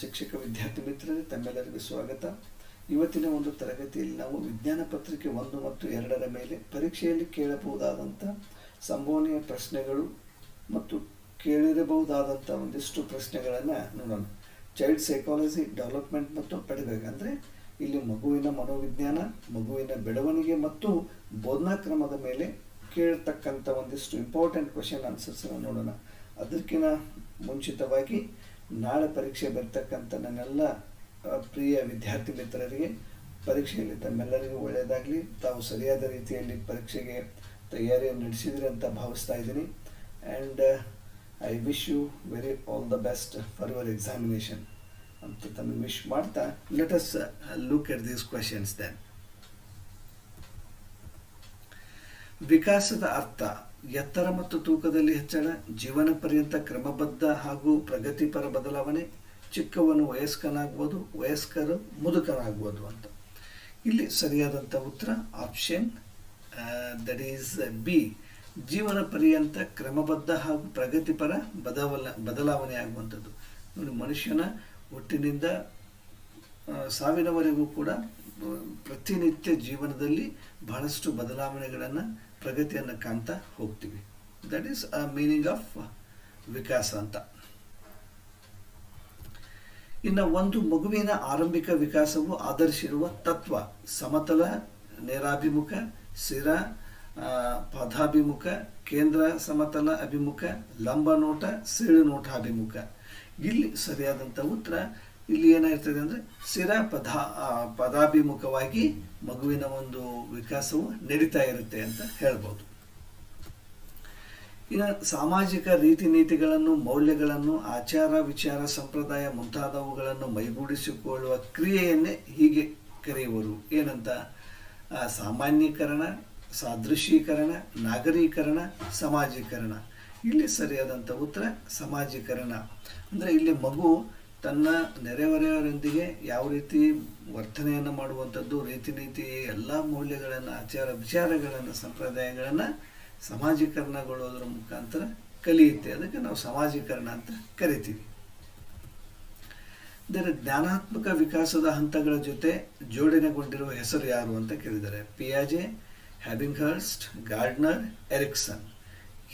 ಶಿಕ್ಷಕ ವಿದ್ಯಾರ್ಥಿ ಮಿತ್ರರೇ, ತಮ್ಮೆಲ್ಲರಿಗೂ ಸ್ವಾಗತ. ಇವತ್ತಿನ ಒಂದು ತರಗತಿಯಲ್ಲಿ ನಾವು ವಿಜ್ಞಾನ ಪತ್ರಿಕೆ ಒಂದು ಮತ್ತು ಎರಡರ ಮೇಲೆ ಪರೀಕ್ಷೆಯಲ್ಲಿ ಕೇಳಬಹುದಾದಂಥ ಸಂಭವನೀಯ ಪ್ರಶ್ನೆಗಳು ಮತ್ತು ಕೇಳಿರಬಹುದಾದಂಥ ಒಂದಿಷ್ಟು ಪ್ರಶ್ನೆಗಳನ್ನು ನೋಡೋಣ. ಚೈಲ್ಡ್ ಸೈಕಾಲಜಿ ಡೆವಲಪ್ಮೆಂಟ್ ಮತ್ತು ಪಡಿಬೇಕು. ಅಂದರೆ ಇಲ್ಲಿ ಮಗುವಿನ ಮನೋವಿಜ್ಞಾನ, ಮಗುವಿನ ಬೆಳವಣಿಗೆ ಮತ್ತು ಬೋಧನಾ ಕ್ರಮದ ಮೇಲೆ ಕೇಳ್ತಕ್ಕಂಥ ಒಂದಿಷ್ಟು ಇಂಪಾರ್ಟೆಂಟ್ ಕ್ವಶನ್ ಆನ್ಸರ್ಸನ್ನು ನೋಡೋಣ. ಅದಕ್ಕಿಂತ ಮುಂಚಿತವಾಗಿ ನಾಳೆ ಪರೀಕ್ಷೆ ಬರ್ತಕ್ಕಂಥ ನನ್ನೆಲ್ಲ ಪ್ರಿಯ ವಿದ್ಯಾರ್ಥಿ ಮಿತ್ರರಿಗೆ ಪರೀಕ್ಷೆಯಲ್ಲಿ ತಮ್ಮೆಲ್ಲರಿಗೂ ಒಳ್ಳೆಯದಾಗಲಿ. ತಾವು ಸರಿಯಾದ ರೀತಿಯಲ್ಲಿ ಪರೀಕ್ಷೆಗೆ ತಯಾರಿಯನ್ನು ನಡೆಸಿದ್ರಿ ಅಂತ ಭಾವಿಸ್ತಾ ಇದ್ದೀನಿ. And I wish you very all the best for your examination ಅಂತ ತಮಗೆ ವಿಶ್ ಮಾಡ್ತಾ let us look at these questions then ವಿಕಾಸದ ಅರ್ಥ. ಎತ್ತರ ಮತ್ತು ತೂಕದಲ್ಲಿ ಹೆಚ್ಚಳ ಜೀವನ ಪರ್ಯಂತ ಕ್ರಮಬದ್ಧ ಹಾಗೂ ಪ್ರಗತಿಪರ ಬದಲಾವಣೆ, ಚಿಕ್ಕವನು ವಯಸ್ಕನಾಗ್ಬೋದು, ವಯಸ್ಕರು ಮುದುಕನಾಗ್ಬೋದು ಅಂತ. ಇಲ್ಲಿ ಸರಿಯಾದಂಥ ಉತ್ತರ ಆಪ್ಷನ್ ದಟ್ ಈಸ್ ಬಿ ಜೀವನ ಪರ್ಯಂತ ಕ್ರಮಬದ್ಧ ಹಾಗೂ ಪ್ರಗತಿಪರ ಬದಲ ಬದಲಾವಣೆ ಆಗುವಂಥದ್ದು. ನೋಡಿ, ಮನುಷ್ಯನ ಹುಟ್ಟಿನಿಂದ ಸಾವಿನವರೆಗೂ ಕೂಡ, ಪ್ರತಿನಿತ್ಯ ಜೀವನದಲ್ಲಿ ಬಹಳಷ್ಟು ಬದಲಾವಣೆಗಳನ್ನು ಪ್ರಗತಿಯನ್ನು ಕಾಣ್ತಾ ಹೋಗ್ತೀವಿ. That is a meaning of ವಿಕಾಸ ಅಂತ. ಇನ್ನು ಒಂದು ಮಗುವಿನ ಆರಂಭಿಕ ವಿಕಾಸವು ಆಧರಿಸಿರುವ ತತ್ವ, ಸಮತಲ, ನೇರಾಭಿಮುಖ ಸ್ಥಿರ ಪದಾಭಿಮುಖ, ಕೇಂದ್ರ ಸಮತಲ ಅಭಿಮುಖ ಲಂಬ ನೋಟ ಸೀಳು ನೋಟಾಭಿಮುಖ ಇಲ್ಲಿ ಸರಿಯಾದಂಥ ಉತ್ತರ ಇಲ್ಲಿ ಏನಾಗ್ತದೆ ಅಂದರೆ ಸ್ಥಿರ ಪದ ಪದಾಭಿಮುಖವಾಗಿ ಮಗುವಿನ ಒಂದು ವಿಕಾಸವು ನಡೀತಾ ಇರುತ್ತೆ ಅಂತ ಹೇಳ್ಬೋದು. ಇನ್ನು ಸಾಮಾಜಿಕ ರೀತಿ ನೀತಿಗಳನ್ನು ಮೌಲ್ಯಗಳನ್ನು, ಆಚಾರ ವಿಚಾರ, ಸಂಪ್ರದಾಯ ಮುಂತಾದವುಗಳನ್ನು ಮೈಗೂಡಿಸಿಕೊಳ್ಳುವ ಕ್ರಿಯೆಯನ್ನೇ ಹೀಗೆ ಕರೆಯುವರು. ಏನಂತ? ಸಾಮಾನ್ಯೀಕರಣ, ಸಾದೃಶ್ಯೀಕರಣ, ನಾಗರೀಕರಣ, ಸಮಾಜೀಕರಣ. ಇಲ್ಲಿ ಸರಿಯಾದಂಥ ಉತ್ತರ, ಸಮಾಜೀಕರಣ. ಅಂದರೆ ಇಲ್ಲಿ ಮಗು ತನ್ನ ನೆರೆಹೊರೆಯವರೊಂದಿಗೆ ಯಾವ ರೀತಿ ವರ್ತನೆಯನ್ನು ಮಾಡುವಂಥದ್ದು, ರೀತಿ ನೀತಿ ಎಲ್ಲ ಮೌಲ್ಯಗಳನ್ನು, ಆಚಾರ ವಿಚಾರಗಳನ್ನು, ಸಂಪ್ರದಾಯಗಳನ್ನು ಸಮಾಜೀಕರಣಗೊಳ್ಳೋದ್ರ ಮುಖಾಂತರ ಕಲಿಯುತ್ತೆ. ಅದಕ್ಕೆ ನಾವು ಸಮಾಜೀಕರಣ ಅಂತ ಕರಿತೀವಿ. ಇದರ ಜ್ಞಾನಾತ್ಮಕ ವಿಕಾಸದ ಹಂತಗಳ ಜೊತೆ ಜೋಡಣೆಗೊಂಡಿರುವ ಹೆಸರು ಯಾರು ಅಂತ ಕೇಳಿದ್ದಾರೆ ಪಿಯಾಜೆ ಹ್ಯಾಬಿಂಗ್ ಹರ್ಸ್ಟ್ ಗಾರ್ಡ್ನರ್, ಎರಿಕ್ಸನ್.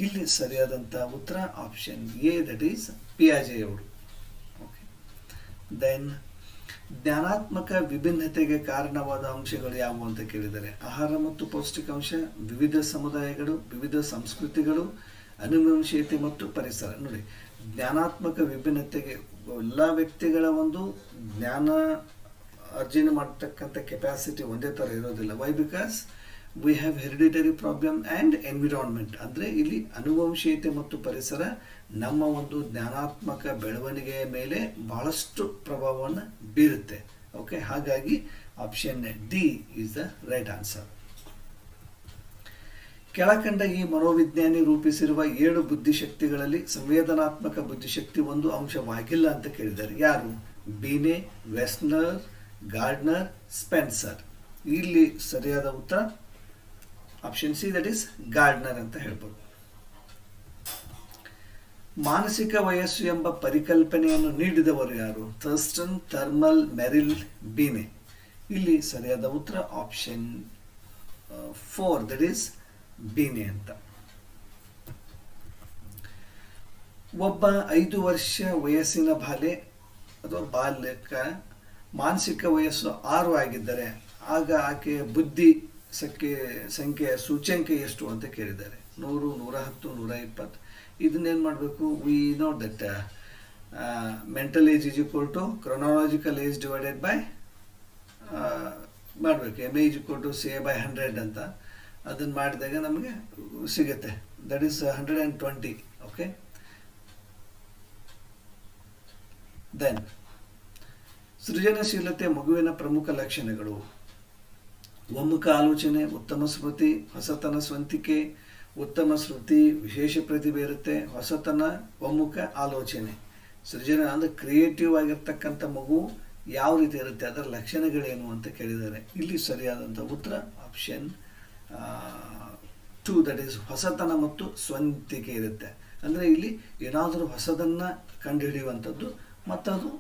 ಇಲ್ಲಿ ಸರಿಯಾದಂಥ ಉತ್ತರ ಆಪ್ಷನ್ ಎ, ದಟ್ ಈಸ್ ಪಿಯಾಜೆ ಅವರು ಓಕೆ ದೆನ್ ಜ್ಞಾನಾತ್ಮಕ ವಿಭಿನ್ನತೆಗೆ ಕಾರಣವಾದ ಅಂಶಗಳು ಯಾವುವು ಅಂತ ಕೇಳಿದರೆ, ಆಹಾರ ಮತ್ತು ಪೌಷ್ಟಿಕಾಂಶ, ವಿವಿಧ ಸಮುದಾಯಗಳು, ವಿವಿಧ ಸಂಸ್ಕೃತಿಗಳು, ಅನುವಂಶೀಯತೆ ಮತ್ತು ಪರಿಸರ. ನೋಡಿ, ಜ್ಞಾನಾತ್ಮಕ ವಿಭಿನ್ನತೆಗೆ ಎಲ್ಲ ವ್ಯಕ್ತಿಗಳ ಒಂದು ಜ್ಞಾನ ಅರ್ಜನೆ ಮಾಡತಕ್ಕಂಥ ಕೆಪಾಸಿಟಿ ಒಂದೇ ಥರ ಇರೋದಿಲ್ಲ. Why because we have hereditary problem and environment ಅಂದರೆ ಇಲ್ಲಿ ಅನುವಂಶೀಯತೆ ಮತ್ತು ಪರಿಸರ ನಮ್ಮ ಒಂದು ಜ್ಞಾನಾತ್ಮಕ ಬೆಳವಣಿಗೆಯ ಮೇಲೆ ಬಹಳಷ್ಟು ಪ್ರಭಾವವನ್ನು ಬೀರುತ್ತೆ. ಓಕೆ ಹಾಗಾಗಿ option D is the right answer ಕೆಳಕಂಡ ಈ ಮನೋವಿಜ್ಞಾನಿ ರೂಪಿಸಿರುವ ಏಳು ಬುದ್ಧಿಶಕ್ತಿಗಳಲ್ಲಿ ಸಂವೇದನಾತ್ಮಕ ಬುದ್ಧಿಶಕ್ತಿ ಒಂದು ಅಂಶವಾಗಿಲ್ಲ ಅಂತ ಕೇಳಿದ್ದಾರೆ. ಯಾರು? Binet, Wechsler, Gardner, Spencer. ಇಲ್ಲಿ ಸರಿಯಾದ ಉತ್ತರ option C that is Gardner ಅಂತ ಹೇಳ್ಬೋದು. ಮಾನಸಿಕ ವಯಸ್ಸು ಎಂಬ ಪರಿಕಲ್ಪನೆಯನ್ನು ನೀಡಿದವರು ಯಾರು? Thurstone Terman Merrill Binet. ಇಲ್ಲಿ ಸರಿಯಾದ ಉತ್ತರ option four that is Binet ಅಂತ. ಒಬ್ಬ ಐದು ವರ್ಷ ವಯಸ್ಸಿನ ಬಾಲೆ ಅಥವಾ ಬಾಲ್ಯಕ ಮಾನಸಿಕ ವಯಸ್ಸು ಆರು ಆಗಿದ್ದರೆ, ಆಗ ಆಕೆಯ ಬುದ್ಧಿ ಸಕ್ಕೆ ಸಂಖ್ಯೆಯ ಸೂಚ್ಯಂಕ ಎಷ್ಟು ಅಂತ ಕೇಳಿದ್ದಾರೆ. ನೂರು ನೂರ ಹತ್ತು ನೂರ ಇಪ್ಪತ್ತು ಇದನ್ನೇನು ಮಾಡಬೇಕು we know that mental age is equal to chronological age divided by ಮಾಡಬೇಕು. M age equal to C A by hundred ಅಂತ. ಅದನ್ನು ಮಾಡಿದಾಗ ನಮಗೆ ಸಿಗುತ್ತೆ. That is hundred and twenty okay then ಸೃಜನಶೀಲತೆ ಮಗುವಿನ ಪ್ರಮುಖ ಲಕ್ಷಣಗಳು. ಒಮ್ಮುಖ ಆಲೋಚನೆ ಉತ್ತಮ ಸ್ಮೃತಿ, ಹೊಸತನ ಸ್ವಂತಿಕೆ, ಉತ್ತಮ ಸ್ಮೃತಿ, ವಿಶೇಷ ಪ್ರತಿಭೆ ಇರುತ್ತೆ. ಹೊಸತನ ಒಮ್ಮುಖ ಆಲೋಚನೆ. ಸೃಜನ ಅಂದರೆ ಕ್ರಿಯೇಟಿವ್ ಆಗಿರ್ತಕ್ಕಂಥ ಮಗು ಯಾವ ರೀತಿ ಇರುತ್ತೆ, ಅದರ ಲಕ್ಷಣಗಳೇನು ಅಂತ ಕೇಳಿದ್ದಾರೆ. ಇಲ್ಲಿ ಸರಿಯಾದಂಥ ಉತ್ತರ ಆಪ್ಷನ್ ಟು ದಟ್ ಈಸ್ ಹೊಸತನ ಮತ್ತು ಸ್ವಂತಿಕೆ ಇರುತ್ತೆ. ಅಂದರೆ ಇಲ್ಲಿ ಏನಾದರೂ ಹೊಸದನ್ನು ಕಂಡುಹಿಡಿಯುವಂಥದ್ದು, ಮತ್ತದು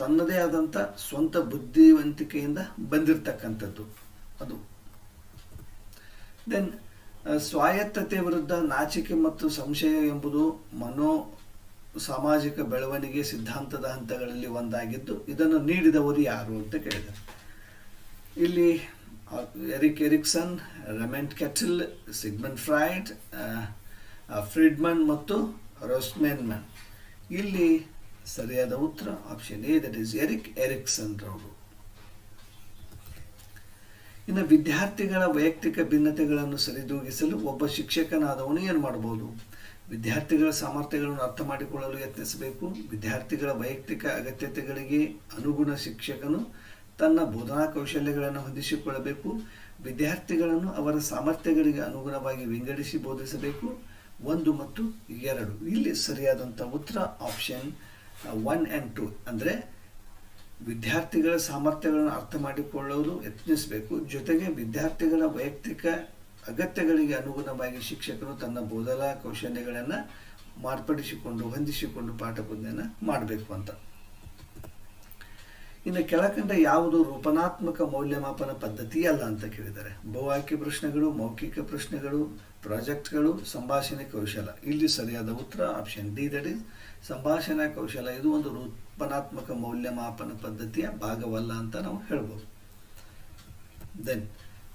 ತನ್ನದೇ ಆದಂಥ ಸ್ವಂತ ಬುದ್ಧಿವಂತಿಕೆಯಿಂದ ಬಂದಿರತಕ್ಕಂಥದ್ದು. ಅದು. ದೆನ್ ಸ್ವಾಯತ್ತತೆ ವಿರುದ್ಧ ನಾಚಿಕೆ ಮತ್ತು ಸಂಶಯ ಎಂಬುದು ಮನೋ ಸಾಮಾಜಿಕ ಬೆಳವಣಿಗೆ ಸಿದ್ಧಾಂತದ ಹಂತಗಳಲ್ಲಿ ಒಂದಾಗಿದ್ದು, ಇದನ್ನು ನೀಡಿದವರು ಯಾರು ಅಂತ ಕೇಳಿದರು ಇಲ್ಲಿ Erik Erikson, Raymond Cattell Sigmund Freud Friedman ಮತ್ತು ರೋಸ್ಮೆನ್ಮನ್ ಇಲ್ಲಿ ಸರಿಯಾದ ಉತ್ತರ, option A that is Erik Erikson ರವರು ಇನ್ನು ವಿದ್ಯಾರ್ಥಿಗಳ ವೈಯಕ್ತಿಕ ಭಿನ್ನತೆಗಳನ್ನು ಸರಿದೂಗಿಸಲು ಒಬ್ಬ ಶಿಕ್ಷಕನಾದವನು ಏನು ಮಾಡಬಹುದು ವಿದ್ಯಾರ್ಥಿಗಳ ಸಾಮರ್ಥ್ಯಗಳನ್ನು ಅರ್ಥ ಮಾಡಿಕೊಳ್ಳಲು ಯತ್ನಿಸಬೇಕು. ವಿದ್ಯಾರ್ಥಿಗಳ ವೈಯಕ್ತಿಕ ಅಗತ್ಯತೆಗಳಿಗೆ ಅನುಗುಣ ಶಿಕ್ಷಕನು ತನ್ನ ಬೋಧನಾ ಕೌಶಲ್ಯಗಳನ್ನು ಹೊಂದಿಸಿಕೊಳ್ಳಬೇಕು. ವಿದ್ಯಾರ್ಥಿಗಳನ್ನು ಅವರ ಸಾಮರ್ಥ್ಯಗಳಿಗೆ ಅನುಗುಣವಾಗಿ ವಿಂಗಡಿಸಿ ಬೋಧಿಸಬೇಕು. ಒಂದು ಮತ್ತು ಎರಡು. ಇಲ್ಲಿ ಸರಿಯಾದಂಥ ಉತ್ತರ ಆಪ್ಷನ್ ಒನ್ ಆ್ಯಂಡ್ ಟು ಅಂದರೆ ವಿದ್ಯಾರ್ಥಿಗಳ ಸಾಮರ್ಥ್ಯಗಳನ್ನು ಅರ್ಥ ಮಾಡಿಕೊಳ್ಳುವುದು ಯತ್ನಿಸಬೇಕು. ಜೊತೆಗೆ ವಿದ್ಯಾರ್ಥಿಗಳ ವೈಯಕ್ತಿಕ ಅಗತ್ಯಗಳಿಗೆ ಅನುಗುಣವಾಗಿ ಶಿಕ್ಷಕರು ತನ್ನ ಬೋಧನಾ ಕೌಶಲ್ಯಗಳನ್ನು ಮಾರ್ಪಡಿಸಿಕೊಂಡು, ಹೊಂದಿಸಿಕೊಂಡು ಪಾಠ ಬೋಧನೆಯನ್ನು ಮಾಡಬೇಕು ಅಂತ. ಇನ್ನು ಕೆಳಕಂಡ ಯಾವುದು ರೂಪನಾತ್ಮಕ ಮೌಲ್ಯಮಾಪನ ಪದ್ಧತಿ ಅಲ್ಲ ಅಂತ ಕೇಳಿದ್ದಾರೆ. ಬಹುಆಯ್ಕೆ ಪ್ರಶ್ನೆಗಳು, ಮೌಖಿಕ ಪ್ರಶ್ನೆಗಳು, ಪ್ರಾಜೆಕ್ಟ್ಗಳು, ಸಂಭಾಷಣೆ ಕೌಶಲ. ಇಲ್ಲಿ ಸರಿಯಾದ ಉತ್ತರ ಆಪ್ಷನ್ ಡಿ ದಟ್ ಇಸ್ ಸಂಭಾಷಣಾ ಕೌಶಲ, ಇದು ಒಂದು ರೂಪನಾತ್ಮಕ ಮೌಲ್ಯಮಾಪನ ಪದ್ಧತಿಯ ಭಾಗವಲ್ಲ ಅಂತ ನಾವು ಹೇಳ್ಬೋದು. ದೆನ್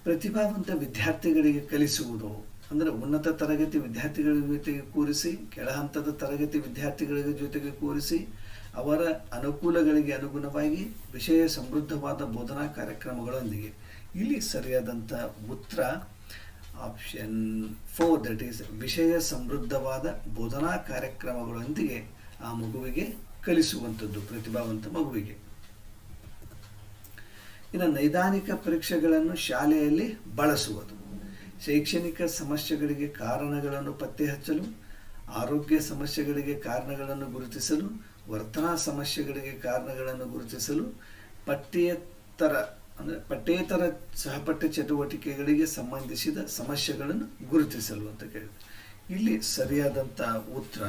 ಪ್ರತಿಭಾವಂತ ವಿದ್ಯಾರ್ಥಿಗಳಿಗೆ ಕಲಿಸುವುದು ಅಂದರೆ ಉನ್ನತ ತರಗತಿ ವಿದ್ಯಾರ್ಥಿಗಳ ಜೊತೆಗೆ ಕೂರಿಸಿ, ಕೆಳ ಹಂತದ ತರಗತಿ ವಿದ್ಯಾರ್ಥಿಗಳ ಜೊತೆಗೆ ಕೂರಿಸಿ, ಅವರ ಅನುಕೂಲಗಳಿಗೆ ಅನುಗುಣವಾಗಿ ವಿಷಯ ಸಮೃದ್ಧವಾದ ಬೋಧನಾ ಕಾರ್ಯಕ್ರಮಗಳೊಂದಿಗೆ. ಇಲ್ಲಿ ಸರಿಯಾದಂಥ ಉತ್ತರ ಆಪ್ಷನ್ ಫೋರ್ ದಟ್ ಈಸ್ ವಿಷಯ ಸಮೃದ್ಧವಾದ ಬೋಧನಾ ಕಾರ್ಯಕ್ರಮಗಳೊಂದಿಗೆ ಆ ಮಗುವಿಗೆ ಕಲಿಸುವಂಥದ್ದು ಪ್ರತಿಭಾವಂತ ಮಗುವಿಗೆ. ಇನ್ನು ನೈದಾನಿಕ ಪರೀಕ್ಷೆಗಳನ್ನು ಶಾಲೆಯಲ್ಲಿ ಬಳಸುವುದು. ಶೈಕ್ಷಣಿಕ ಸಮಸ್ಯೆಗಳಿಗೆ ಕಾರಣಗಳನ್ನು ಪತ್ತೆ ಹಚ್ಚಲು, ಆರೋಗ್ಯ ಸಮಸ್ಯೆಗಳಿಗೆ ಕಾರಣಗಳನ್ನು ಗುರುತಿಸಲು, ವರ್ತನಾ ಸಮಸ್ಯೆಗಳಿಗೆ ಕಾರಣಗಳನ್ನು ಗುರುತಿಸಲು, ಪಠ್ಯೇತರ, ಅಂದರೆ ಪಠ್ಯೇತರ ಸಹಪಠ್ಯ ಚಟುವಟಿಕೆಗಳಿಗೆ ಸಂಬಂಧಿಸಿದ ಸಮಸ್ಯೆಗಳನ್ನು ಗುರುತಿಸಲು ಅಂತ ಕೇಳಿದೆ ಇಲ್ಲಿ ಸರಿಯಾದಂಥ ಉತ್ತರ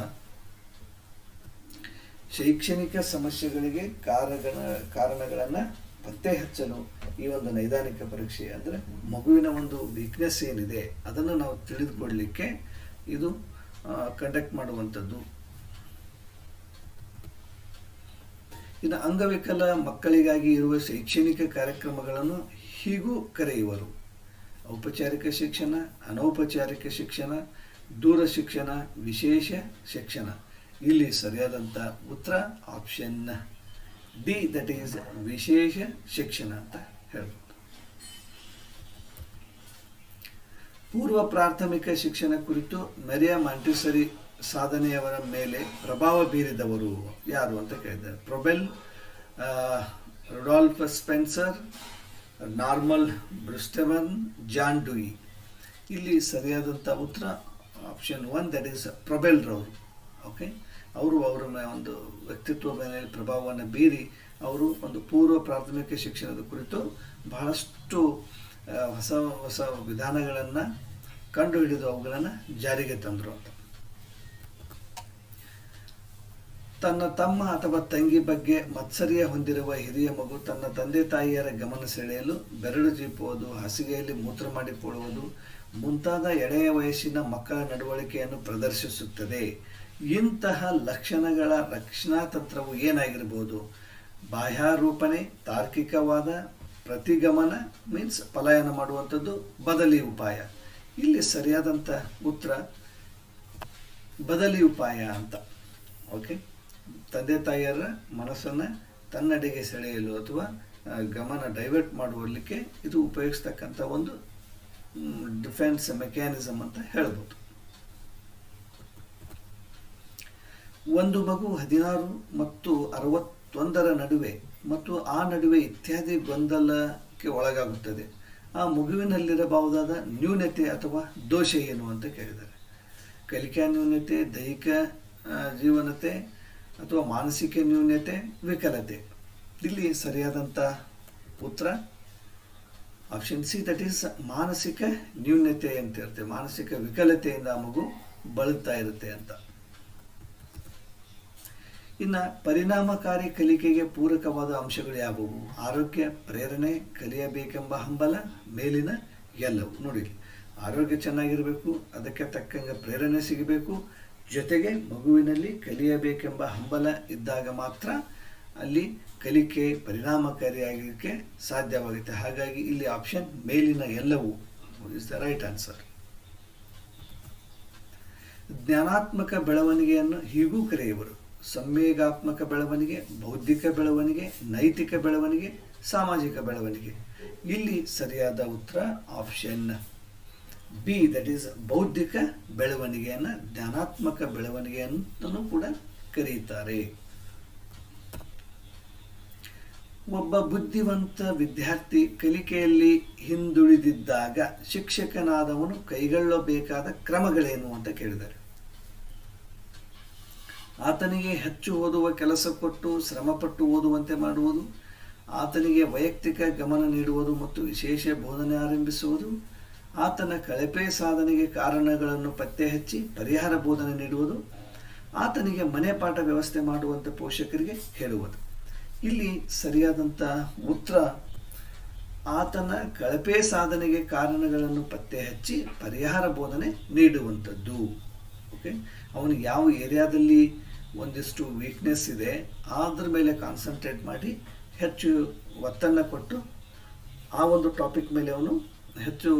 ಶೈಕ್ಷಣಿಕ ಸಮಸ್ಯೆಗಳಿಗೆ ಕಾರಣ ಕಾರಣಗಳನ್ನು ಪತ್ತೆ ಹಚ್ಚಲು ಈ ಒಂದು ನೈದಾನಿಕ ಪರೀಕ್ಷೆ ಅಂದರೆ ಮಗುವಿನ ಒಂದು ವೀಕ್ನೆಸ್ ಏನಿದೆ ಅದನ್ನು ನಾವು ತಿಳಿದುಕೊಳ್ಳಲಿಕ್ಕೆ ಇದು ಕಂಡಕ್ಟ್ ಮಾಡುವಂಥದ್ದು. ಇನ್ನು ಅಂಗವಿಕಲ ಮಕ್ಕಳಿಗಾಗಿ ಇರುವ ಶೈಕ್ಷಣಿಕ ಕಾರ್ಯಕ್ರಮಗಳನ್ನು ಹೀಗೂ ಕರೆಯುವರು. ಔಪಚಾರಿಕ ಶಿಕ್ಷಣ, ಅನೌಪಚಾರಿಕ ಶಿಕ್ಷಣ, ದೂರ ಶಿಕ್ಷಣ, ವಿಶೇಷ ಶಿಕ್ಷಣ. ಇಲ್ಲಿ ಸರಿಯಾದಂಥ ಉತ್ತರ ಆಪ್ಷನ್ ಡಿ ದಟ್ ಈಸ್ ವಿಶೇಷ ಶಿಕ್ಷಣ ಅಂತ ಹೇಳ್ಬೋದು. ಪೂರ್ವ ಪ್ರಾಥಮಿಕ ಶಿಕ್ಷಣ ಕುರಿತು ಮೆರಿಯಾ ಮಾಂಟಿಸರಿ ಸಾಧನೆಯವರ ಮೇಲೆ ಪ್ರಭಾವ ಬೀರಿದವರು ಯಾರು ಅಂತ ಕೇಳಿದ್ದಾರೆ. ಪ್ರೊಬೆಲ್ ರೊಡಾಲ್ಫ್ ಸ್ಪೆನ್ಸರ್, ನಾರ್ಮಲ್ ಬ್ರಿಸ್ಟೆವನ್ ಜಾನ್ ಡುಯಿ. ಇಲ್ಲಿ ಸರಿಯಾದಂಥ ಉತ್ತರ option one that is Froebel ರವರು ಓಕೆ ಅವರು ಅವರ ಒಂದು ವ್ಯಕ್ತಿತ್ವ ಮೇಲೆ ಪ್ರಭಾವವನ್ನು ಬೀರಿ ಅವರು ಒಂದು ಪೂರ್ವ ಪ್ರಾಥಮಿಕ ಶಿಕ್ಷಣದ ಕುರಿತು ಬಹಳಷ್ಟು ಹೊಸ ಹೊಸ ವಿಧಾನಗಳನ್ನು ಕಂಡುಹಿಡಿದು ಅವುಗಳನ್ನು ಜಾರಿಗೆ ತಂದರು ಅಂತ. ತನ್ನ ತಮ್ಮ ಅಥವಾ ತಂಗಿ ಬಗ್ಗೆ ಮತ್ಸರ್ಯ ಹೊಂದಿರುವ ಹಿರಿಯ ಮಗು ತನ್ನ ತಂದೆ ತಾಯಿಯರ ಗಮನ ಸೆಳೆಯಲು ಬೆರಳು ಜೀಪುವುದು ಹಾಸಿಗೆಯಲ್ಲಿ ಮೂತ್ರ ಮಾಡಿಕೊಳ್ಳುವುದು ಮುಂತಾದ ಎಳೆಯ ವಯಸ್ಸಿನ ಮಕ್ಕಳ ನಡವಳಿಕೆಯನ್ನು ಪ್ರದರ್ಶಿಸುತ್ತದೆ. ಇಂತಹ ಲಕ್ಷಣಗಳ ರಕ್ಷಣಾ ತಂತ್ರವು ಏನಾಗಿರ್ಬೋದು? ಬಾಹ್ಯಾರೂಪಣೆ ತಾರ್ಕಿಕವಾದ ಪ್ರತಿಗಮನ ಮೀನ್ಸ್ ಪಲಾಯನ ಮಾಡುವಂಥದ್ದು ಬದಲಿ ಉಪಾಯ. ಇಲ್ಲಿ ಸರಿಯಾದಂಥ ಉತ್ತರ ಬದಲಿ ಉಪಾಯ ಅಂತ. ಓಕೆ ತಂದೆ ತಾಯಿಯರ ಮನಸ್ಸನ್ನು ತನ್ನಡೆಗೆ ಸೆಳೆಯಲು ಅಥವಾ ಗಮನ ಡೈವರ್ಟ್ ಮಾಡುವಲ್ಲಿಕ್ಕೆ ಇದು ಉಪಯೋಗಿಸ್ತಕ್ಕಂಥ ಒಂದು ಡಿಫೆನ್ಸ್ ಮೆಕ್ಯಾನಿಸಮ್ ಅಂತ ಹೇಳ್ಬೋದು. ಒಂದು ಮಗು ಹದಿನಾರು ಮತ್ತು ಅರವತ್ತೊಂದರ ನಡುವೆ ಮತ್ತು ಆ ನಡುವೆ ಇತ್ಯಾದಿ ಗೊಂದಲಕ್ಕೆ ಒಳಗಾಗುತ್ತದೆ. ಆ ಮಗುವಿನಲ್ಲಿರಬಹುದಾದ ನ್ಯೂನತೆ ಅಥವಾ ದೋಷ ಏನು ಅಂತ ಕೇಳಿದ್ದಾರೆ. ಕಲಿಕಾ ನ್ಯೂನತೆ, ದೈಹಿಕ ಜೀವನತೆ ಅಥವಾ ಮಾನಸಿಕ ನ್ಯೂನತೆ, ವಿಕಲತೆ. ಇಲ್ಲಿ ಸರಿಯಾದಂಥ ಉತ್ತರ ಆಪ್ಷನ್ ಸಿ, ದಟ್ ಈಸ್ ಮಾನಸಿಕ ನ್ಯೂನತೆ ಅಂತ ಇರುತ್ತೆ. ಮಾನಸಿಕ ವಿಕಲತೆಯಿಂದ ಮಗು ಬಳಲ್ತಾ ಇರುತ್ತೆ ಅಂತ. ಇನ್ನು ಪರಿಣಾಮಕಾರಿ ಕಲಿಕೆಗೆ ಪೂರಕವಾದ ಅಂಶಗಳು ಯಾವುವು? ಆರೋಗ್ಯ, ಪ್ರೇರಣೆ, ಕಲಿಯಬೇಕೆಂಬ ಹಂಬಲ, ಮೇಲಿನ ಎಲ್ಲವು. ನೋಡಿ, ಆರೋಗ್ಯ ಚೆನ್ನಾಗಿರಬೇಕು, ಅದಕ್ಕೆ ತಕ್ಕಂಗೆ ಪ್ರೇರಣೆ ಸಿಗಬೇಕು. ಜೊತೆಗೆ ಮಗುವಿನಲ್ಲಿ ಕಲಿಯಬೇಕೆಂಬ ಹಂಬಲ ಇದ್ದಾಗ ಮಾತ್ರ ಅಲ್ಲಿ ಕಲಿಕೆ ಪರಿಣಾಮಕಾರಿಯಾಗಲಿಕ್ಕೆ ಸಾಧ್ಯವಾಗುತ್ತೆ. ಹಾಗಾಗಿ ಇಲ್ಲಿ ಆಪ್ಷನ್ ಮೇಲಿನ ಎಲ್ಲವೂ. ಇಸ್ ದ ರೈಟ್ ಆನ್ಸರ್ ಜ್ಞಾನಾತ್ಮಕ ಬೆಳವಣಿಗೆಯನ್ನು ಹೀಗೂ ಕರೆಯುವರು. ಸಂವೇಗಾತ್ಮಕ ಬೆಳವಣಿಗೆ, ಬೌದ್ಧಿಕ ಬೆಳವಣಿಗೆ, ನೈತಿಕ ಬೆಳವಣಿಗೆ, ಸಾಮಾಜಿಕ ಬೆಳವಣಿಗೆ. ಇಲ್ಲಿ ಸರಿಯಾದ ಉತ್ತರ ಆಪ್ಷನ್ ಬಿ ದಟ್ ಈಸ್ ಬೌದ್ಧಿಕ ಬೆಳವಣಿಗೆಯನ್ನು, ಜ್ಞಾನಾತ್ಮಕ ಅಂತಲೂ ಕೂಡ ಕರೆಯುತ್ತಾರೆ ಒಬ್ಬ ಬುದ್ಧಿವಂತ ವಿದ್ಯಾರ್ಥಿ ಕಲಿಕೆಯಲ್ಲಿ ಹಿಂದುಳಿದಿದ್ದಾಗ ಶಿಕ್ಷಕನಾದವನು ಕೈಗೊಳ್ಳಬೇಕಾದ ಕ್ರಮಗಳೇನು ಅಂತ ಕೇಳಿದ್ದಾರೆ. ಆತನಿಗೆ ಹೆಚ್ಚು ಓದುವ ಕೆಲಸ ಕೊಟ್ಟು ಶ್ರಮಪಟ್ಟು ಓದುವಂತೆ ಮಾಡುವುದು, ಆತನಿಗೆ ವೈಯಕ್ತಿಕ ಗಮನ ನೀಡುವುದು ಮತ್ತು ವಿಶೇಷ ಬೋಧನೆ ಆರಂಭಿಸುವುದು, ಆತನ ಕಳಪೆ ಸಾಧನೆಗೆ ಕಾರಣಗಳನ್ನು ಪತ್ತೆ ಹಚ್ಚಿ ಪರಿಹಾರ ಬೋಧನೆ ನೀಡುವುದು, ಆತನಿಗೆ ಮನೆ ಪಾಠ ವ್ಯವಸ್ಥೆ ಮಾಡುವಂತೆ ಪೋಷಕರಿಗೆ ಹೇಳುವುದು. ಇಲ್ಲಿ ಸರಿಯಾದಂಥ ಉತ್ತರ, ಆತನ ಕಳಪೆ ಸಾಧನೆಗೆ ಕಾರಣಗಳನ್ನು ಪತ್ತೆ ಹಚ್ಚಿ ಪರಿಹಾರ ಬೋಧನೆ ನೀಡುವಂಥದ್ದು. ಓಕೆ ಅವನಿಗೆ ಯಾವ ಏರಿಯಾದಲ್ಲಿ ಒಂದಿಷ್ಟು ವೀಕ್ನೆಸ್ ಇದೆ ಅದ್ರ ಮೇಲೆ ಕಾನ್ಸಂಟ್ರೇಟ್ ಮಾಡಿ ಹೆಚ್ಚು ಒತ್ತನ್ನು ಕೊಟ್ಟು ಆ ಒಂದು ಟಾಪಿಕ್ ಮೇಲೆ ಅವನು ಹೆಚ್ಚು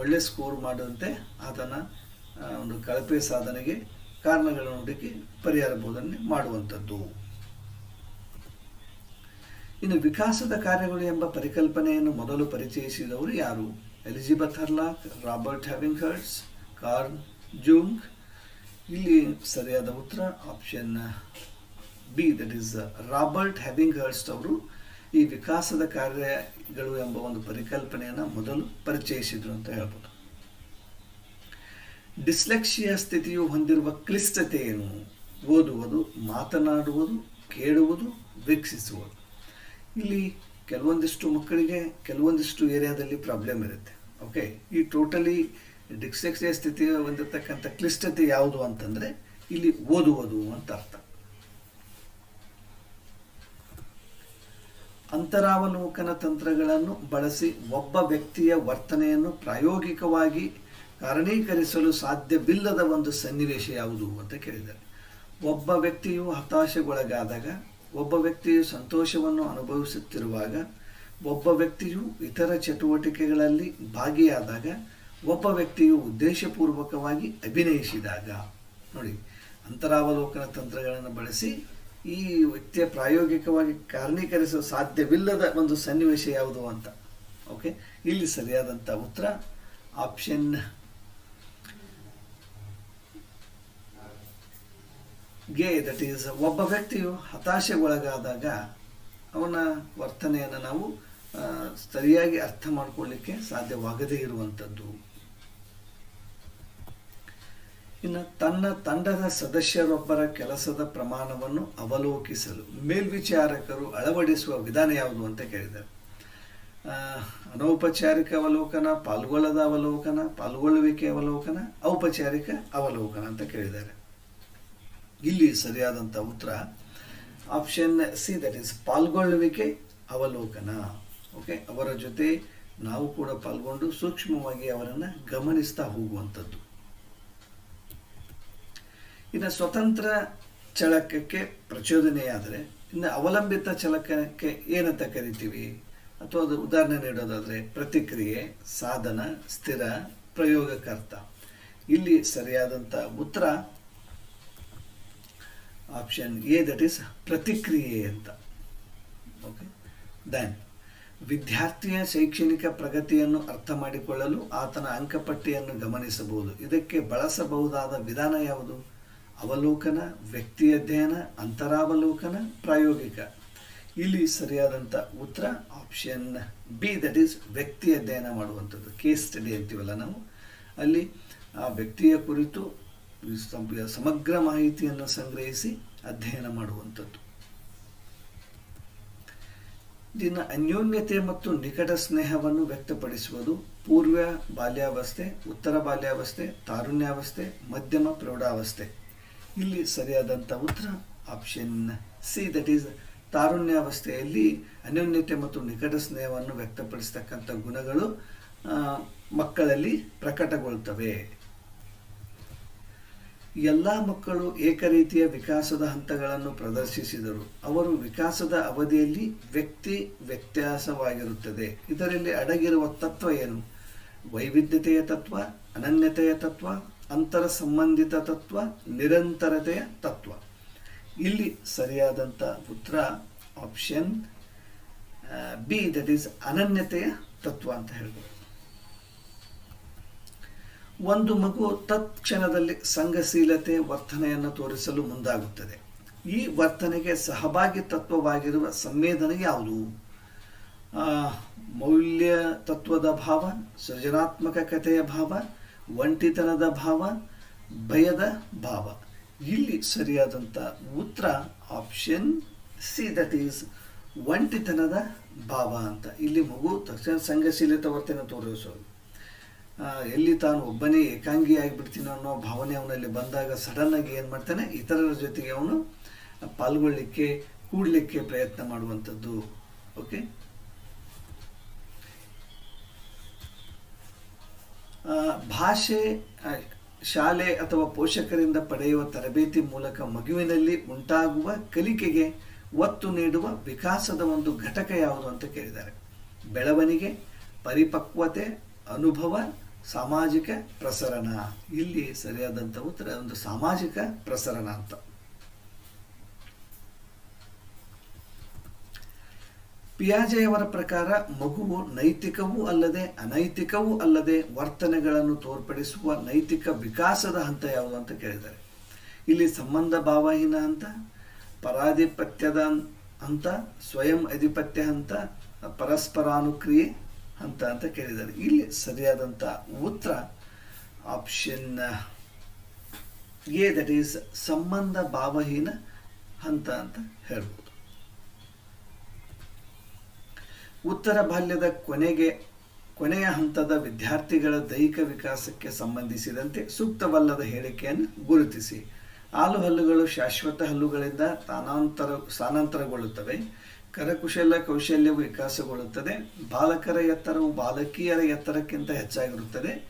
ಒಳ್ಳೆ ಸ್ಕೋರ್ ಮಾಡುವಂತೆ ಆತನ ಒಂದು ಕಳಪೆ ಸಾಧನೆಗೆ ಕಾರಣಗಳನ್ನು ಹುಡುಕಿ ಪರಿಹಾರ ಬೋಧನೆ ಮಾಡುವಂಥದ್ದು. ಇನ್ನು ವಿಕಾಸದ ಕಾರ್ಯಗಳು ಎಂಬ ಪರಿಕಲ್ಪನೆಯನ್ನು ಮೊದಲು ಪರಿಚಯಿಸಿದವರು ಯಾರು? ಎಲಿಜಿಬೆತ್ ಹರ್ಲಾಕ್, ರಾಬರ್ಟ್ ಹ್ಯಾವಿಂಗ್ಹರ್ಟ್ಸ್ ಕಾರ್ನ್ ಜೂಂಗ್ ಇಲ್ಲಿ ಸರಿಯಾದ ಉತ್ತರ option B that is Robert Havighurst ಅವರು ಈ ವಿಕಾಸದ ಕಾರ್ಯಗಳು ಎಂಬ ಒಂದು ಪರಿಕಲ್ಪನೆಯನ್ನು ಮೊದಲು ಪರಿಚಯಿಸಿದರು ಅಂತ ಹೇಳ್ಬೋದು. ಡಿಸ್ಲೆಕ್ಷಿಯ ಸ್ಥಿತಿಯು ಹೊಂದಿರುವ ಕ್ಲಿಷ್ಟತೆ ಏನು? ಓದುವುದು, ಮಾತನಾಡುವುದು, ಕೇಳುವುದು, ವೀಕ್ಷಿಸುವುದು. ಇಲ್ಲಿ ಕೆಲವೊಂದಿಷ್ಟು ಮಕ್ಕಳಿಗೆ, ಕೆಲವೊಂದಿಷ್ಟು ಏರಿಯಾದಲ್ಲಿ ಪ್ರಾಬ್ಲಮ್ ಇರುತ್ತೆ. ಓಕೆ ಈ ಟೋಟಲಿ ಡಿಸ್ಲೆಕ್ಸಿಯಾ ಸ್ಥಿತಿ ಹೊಂದಿರತಕ್ಕಂಥ ಕ್ಲಿಷ್ಟತೆ ಯಾವುದು ಅಂತಂದರೆ ಇಲ್ಲಿ ಓದುವುದು ಅಂತ ಅರ್ಥ. ಅಂತರಾವಲೋಕನ ತಂತ್ರಗಳನ್ನು ಬಳಸಿ ಒಬ್ಬ ವ್ಯಕ್ತಿಯ ವರ್ತನೆಯನ್ನು ಪ್ರಾಯೋಗಿಕವಾಗಿ ಕಾರಣೀಕರಿಸಲು ಸಾಧ್ಯವಿಲ್ಲದ ಒಂದು ಸನ್ನಿವೇಶ ಯಾವುದು ಅಂತ ಕೇಳಿದ್ದಾರೆ. ಒಬ್ಬ ವ್ಯಕ್ತಿಯು ಹತಾಶೆಗೊಳಗಾದಾಗ, ಒಬ್ಬ ವ್ಯಕ್ತಿಯು ಸಂತೋಷವನ್ನು ಅನುಭವಿಸುತ್ತಿರುವಾಗ, ಒಬ್ಬ ವ್ಯಕ್ತಿಯು ಇತರ ಚಟುವಟಿಕೆಗಳಲ್ಲಿ ಭಾಗಿಯಾದಾಗ ಒಬ್ಬ ವ್ಯಕ್ತಿಯು ಉದ್ದೇಶಪೂರ್ವಕವಾಗಿ ಅಭಿನಯಿಸಿದಾಗ, ನೋಡಿ, ಅಂತರಾವಲೋಕನ ತಂತ್ರಗಳನ್ನು ಬಳಸಿ ಈ ವ್ಯಕ್ತಿಯ ಪ್ರಾಯೋಗಿಕವಾಗಿ ಕಾರಣೀಕರಿಸಲು ಸಾಧ್ಯವಿಲ್ಲದ ಒಂದು ಸನ್ನಿವೇಶ ಯಾವುದು ಅಂತ. ಓಕೆ, ಇಲ್ಲಿ ಸರಿಯಾದಂಥ ಉತ್ತರ, ಆಪ್ಷನ್ಗೆ ದಟ್ ಈಸ್ ಒಬ್ಬ ವ್ಯಕ್ತಿಯು ಹತಾಶೆಗೊಳಗಾದಾಗ ಅವನ ವರ್ತನೆಯನ್ನು ನಾವು ಸರಿಯಾಗಿ ಅರ್ಥ ಮಾಡಿಕೊಳ್ಳಿಕ್ಕೆ ಸಾಧ್ಯವಾಗದೇ ಇರುವಂಥದ್ದು ಇನ್ನು ತನ್ನ ತಂಡದ ಸದಸ್ಯರೊಬ್ಬರ ಕೆಲಸದ ಪ್ರಮಾಣವನ್ನು ಅವಲೋಕಿಸಲು, ಮೇಲ್ವಿಚಾರಕರು ಅಳವಡಿಸುವ ವಿಧಾನ ಯಾವುದು ಅಂತ ಕೇಳಿದ್ದಾರೆ. ಅನೌಪಚಾರಿಕ ಅವಲೋಕನ, ಪಾಲ್ಗೊಳ್ಳದ ಅವಲೋಕನ, ಪಾಲ್ಗೊಳ್ಳುವಿಕೆ ಅವಲೋಕನ, ಔಪಚಾರಿಕ ಅವಲೋಕನ ಅಂತ ಕೇಳಿದ್ದಾರೆ. ಇಲ್ಲಿ ಸರಿಯಾದಂಥ ಉತ್ತರ ಆಪ್ಷನ್ ಸಿ ದಟ್ ಈಸ್ ಪಾಲ್ಗೊಳ್ಳುವಿಕೆ, ಅವಲೋಕನ. ಓಕೆ ಅವರ ಜೊತೆ ನಾವು ಕೂಡ ಪಾಲ್ಗೊಂಡು ಸೂಕ್ಷ್ಮವಾಗಿ ಅವರನ್ನು ಗಮನಿಸ್ತಾ ಹೋಗುವಂಥದ್ದು. ಇನ್ನು ಸ್ವತಂತ್ರ ಚಳಕಕ್ಕೆ ಪ್ರಚೋದನೆಯಾದರೆ, ಇನ್ನು ಅವಲಂಬಿತ ಚಳಕಕ್ಕೆ ಏನಂತ ಕರಿತೀವಿ? ಅಥವಾ ಅದು ಉದಾಹರಣೆ ನೀಡೋದಾದರೆ, ಪ್ರತಿಕ್ರಿಯೆ, ಸಾಧನ, ಸ್ಥಿರ, ಪ್ರಯೋಗಕರ್ತ. ಇಲ್ಲಿ ಸರಿಯಾದಂಥ ಉತ್ತರ ಆಪ್ಷನ್ ಎ ದಟ್ ಈಸ್ ಪ್ರತಿಕ್ರಿಯೆ ಅಂತ. ಓಕೆ ದೆನ್ ವಿದ್ಯಾರ್ಥಿಯ ಶೈಕ್ಷಣಿಕ ಪ್ರಗತಿಯನ್ನು ಅರ್ಥ ಮಾಡಿಕೊಳ್ಳಲು ಆತನ ಅಂಕಪಟ್ಟಿಯನ್ನು ಗಮನಿಸಬಹುದು. ಇದಕ್ಕೆ ಬಳಸಬಹುದಾದ ವಿಧಾನ ಯಾವುದು? ಅವಲೋಕನ ವ್ಯಕ್ತಿ ಅಧ್ಯಯನ ಅಂತರಾವಲೋಕನ, ಪ್ರಾಯೋಗಿಕ. ಇಲ್ಲಿ ಸರಿಯಾದಂಥ ಉತ್ತರ ಆಪ್ಷನ್ ಬಿ ದಟ್ ಈಸ್ ವ್ಯಕ್ತಿ ಅಧ್ಯಯನ ಮಾಡುವಂಥದ್ದು. ಕೇಸ್ ಸ್ಟಡಿ ಅಂತೀವಲ್ಲ ನಾವು. ಅಲ್ಲಿ ಆ ವ್ಯಕ್ತಿಯ ಕುರಿತು ಸಮಗ್ರ ಮಾಹಿತಿಯನ್ನು ಸಂಗ್ರಹಿಸಿ ಅಧ್ಯಯನ ಮಾಡುವಂಥದ್ದು. ಇನ್ನು ಅನ್ಯೋನ್ಯತೆ ಮತ್ತು ನಿಕಟ ಸ್ನೇಹವನ್ನು ವ್ಯಕ್ತಪಡಿಸುವುದು ಪೂರ್ವ ಬಾಲ್ಯಾವಸ್ಥೆ, ಉತ್ತರ ಬಾಲ್ಯಾವಸ್ಥೆ, ತಾರುಣ್ಯಾವಸ್ಥೆ, ಮಧ್ಯಮ ಪ್ರೌಢಾವಸ್ಥೆ. ಇಲ್ಲಿ ಸರಿಯಾದಂಥ ಉತ್ತರ ಆಪ್ಷನ್ ಸಿ ದಟ್ ಈಸ್ ತಾರುಣ್ಯಾವಸ್ಥೆಯಲ್ಲಿ ಅನ್ಯೋನ್ಯತೆ ಮತ್ತು ನಿಕಟ ಸ್ನೇಹವನ್ನು ವ್ಯಕ್ತಪಡಿಸ್ತಕ್ಕಂಥ ಗುಣಗಳು ಮಕ್ಕಳಲ್ಲಿ ಪ್ರಕಟಗೊಳ್ತವೆ. ಎಲ್ಲ ಮಕ್ಕಳು ಏಕರೀತಿಯ ವಿಕಾಸದ ಹಂತಗಳನ್ನು ಪ್ರದರ್ಶಿಸಿದರು. ಅವರು ವಿಕಾಸದ ಅವಧಿಯಲ್ಲಿ ವ್ಯಕ್ತಿ ವ್ಯತ್ಯಾಸವಾಗಿರುತ್ತದೆ. ಇದರಲ್ಲಿ ಅಡಗಿರುವ ತತ್ವ ಏನು? ವೈವಿಧ್ಯತೆಯ ತತ್ವ, ಅನನ್ಯತೆಯ ತತ್ವ ಅಂತರ ಸಂಬಂಧಿತ ತತ್ವ, ನಿರಂತರತೆಯ ತತ್ವ. ಇಲ್ಲಿ ಸರಿಯಾದಂಥ ಉತ್ತರ ಆಪ್ಷನ್ ಬಿ ದಟ್ ಈಸ್ ಅನನ್ಯತೆಯ ತತ್ವ ಅಂತ ಹೇಳ್ಬೋದು. ಒಂದು ಮಗು ತತ್ಕ್ಷಣದಲ್ಲಿ ಸಂಘಶೀಲತೆ, ವರ್ತನೆಯನ್ನು ತೋರಿಸಲು ಮುಂದಾಗುತ್ತದೆ. ಈ ವರ್ತನೆಗೆ ಸಹಭಾಗಿ ತತ್ವವಾಗಿರುವ ಸಂವೇದನೆ ಯಾವುದು? ಮೌಲ್ಯ ತತ್ವದ ಭಾವ, ಸೃಜನಾತ್ಮಕ ಕಥೆಯ ಭಾವ ಒಂಟಿತನದ ಭಾವ, ಭಯದ ಭಾವ. ಇಲ್ಲಿ ಸರಿಯಾದಂಥ ಉತ್ತರ ಆಪ್ಷನ್ ಸಿ ದಟ್ ಈಸ್ ಒಂಟಿತನದ ಭಾವ ಅಂತ. ಇಲ್ಲಿ ಮಗು ತಕ್ಷಣ ಸಂಘಶೀಲತೆ ವರ್ತನೆ ತೋರಿಸೋದು ಎಲ್ಲಿ ತಾನು ಒಬ್ಬನೇ ಏಕಾಂಗಿ ಆಗಿಬಿಡ್ತೀನಿ ಅನ್ನೋ ಭಾವನೆ ಅವನಲ್ಲಿ ಬಂದಾಗ ಸಡನ್ ಆಗಿ ಏನು ಮಾಡ್ತಾನೆ? ಇತರರ ಜೊತೆಗೆ ಅವನು ಪಾಲ್ಗೊಳ್ಳಿಕ್ಕೆ, ಕೂಡಲಿಕ್ಕೆ ಪ್ರಯತ್ನ ಮಾಡುವಂಥದ್ದು. ಓಕೆ ಭಾಷೆ ಶಾಲೆ ಅಥವಾ ಪೋಷಕರಿಂದ ಪಡೆಯುವ ತರಬೇತಿ ಮೂಲಕ ಮಗುವಿನಲ್ಲಿ ಉಂಟಾಗುವ ಕಲಿಕೆಗೆ ಒತ್ತು ನೀಡುವ ವಿಕಾಸದ ಒಂದು ಘಟಕ ಯಾವುದು ಅಂತ ಕೇಳಿದ್ದಾರೆ. ಬೆಳವಣಿಗೆ, ಪರಿಪಕ್ವತೆ, ಅನುಭವ, ಸಾಮಾಜಿಕ ಪ್ರಸರಣ. ಇಲ್ಲಿ ಸರಿಯಾದಂಥ ಉತ್ತರ, ಒಂದು ಸಾಮಾಜಿಕ ಪ್ರಸರಣ ಅಂತ. ಪಿಯಾಜೆಯವರ ಪ್ರಕಾರ ಮಗುವು ನೈತಿಕವೂ ಅಲ್ಲದೆ ಅನೈತಿಕವೂ ಅಲ್ಲದೆ ವರ್ತನೆಗಳನ್ನು ತೋರ್ಪಡಿಸುವ ನೈತಿಕ ವಿಕಾಸದ ಹಂತ ಯಾವುದು ಅಂತ ಕೇಳಿದ್ದಾರೆ. ಇಲ್ಲಿ ಸಂಬಂಧ ಭಾವಹೀನ ಹಂತ, ಪರಾಧಿಪತ್ಯದ ಹಂತ, ಸ್ವಯಂ ಅಧಿಪತ್ಯ ಹಂತ ಪರಸ್ಪರಾನುಕ್ರಿಯೆ ಹಂತ ಅಂತ ಕೇಳಿದ್ದಾರೆ. ಇಲ್ಲಿ ಸರಿಯಾದಂಥ ಉತ್ತರ ಆಪ್ಷನ್ ಎ ದಟ್ ಈಸ್ ಸಂಬಂಧ ಭಾವಹೀನ ಹಂತ ಅಂತ ಹೇಳ್ಬೋದು. ಉತ್ತರ ಬಾಲ್ಯದ ಕೊನೆಗೆ, ಕೊನೆಯ ಹಂತದ ವಿದ್ಯಾರ್ಥಿಗಳ ದೈಹಿಕ ವಿಕಾಸಕ್ಕೆ ಸಂಬಂಧಿಸಿದಂತೆ ಸೂಕ್ತವಲ್ಲದ ಹೇಳಿಕೆಯನ್ನು ಗುರುತಿಸಿ. ಹಾಲು ಹಲ್ಲುಗಳು ಶಾಶ್ವತ ಹಲ್ಲುಗಳಿಂದ ತಾನಾಂತರ ಸ್ಥಾನಾಂತರಗೊಳ್ಳುತ್ತವೆ. ಕರಕುಶಲ ಕೌಶಲ್ಯವು ವಿಕಾಸಗೊಳ್ಳುತ್ತದೆ. ಬಾಲಕರ ಎತ್ತರವು ಬಾಲಕಿಯರ ಎತ್ತರಕ್ಕಿಂತ ಹೆಚ್ಚಾಗಿರುತ್ತದೆ.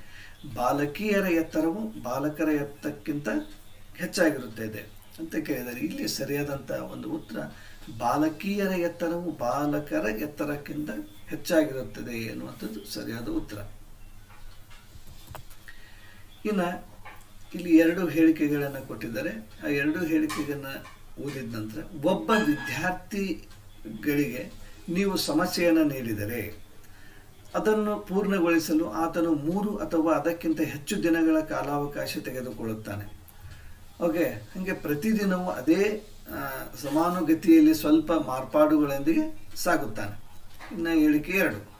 ಬಾಲಕಿಯರ ಎತ್ತರವು ಬಾಲಕರ ಎತ್ತರಕ್ಕಿಂತ ಹೆಚ್ಚಾಗಿರುತ್ತದೆ. ಅಂತ ಕೇಳಿದರೆ ಇಲ್ಲಿ ಸರಿಯಾದಂಥ ಒಂದು ಉತ್ತರ ಬಾಲಕಿಯರ ಎತ್ತರವು ಬಾಲಕರ ಎತ್ತರಕ್ಕಿಂತ ಹೆಚ್ಚಾಗಿರುತ್ತದೆ ಎನ್ನುವಂಥದ್ದು ಸರಿಯಾದ ಉತ್ತರ. ಇನ್ನು ಇಲ್ಲಿ ಎರಡು ಹೇಳಿಕೆಗಳನ್ನು ಕೊಟ್ಟಿದ್ದಾರೆ. ಆ ಎರಡು ಹೇಳಿಕೆಗಳನ್ನು ಓದಿದ ನಂತರ ಒಬ್ಬ ವಿದ್ಯಾರ್ಥಿಗಳಿಗೆ ನೀವು ಸಮಸ್ಯೆಯನ್ನು ನೀಡಿದರೆ ಅದನ್ನು ಪೂರ್ಣಗೊಳಿಸಲು ಆತನು ಮೂರು ಅಥವಾ ಅದಕ್ಕಿಂತ ಹೆಚ್ಚು ದಿನಗಳ ಕಾಲಾವಕಾಶ ತೆಗೆದುಕೊಳ್ಳುತ್ತಾನೆ. ಓಕೆ ಹಾಗೆ ಪ್ರತಿದಿನವೂ ಅದೇ ಸಮಾನುಗತಿಯಲ್ಲಿ ಸ್ವಲ್ಪ ಮಾರ್ಪಾಡುಗಳೊಂದಿಗೆ ಸಾಗುತ್ತಾನೆ. ಇನ್ನು ಹೇಳಿಕೆ ಎರಡು.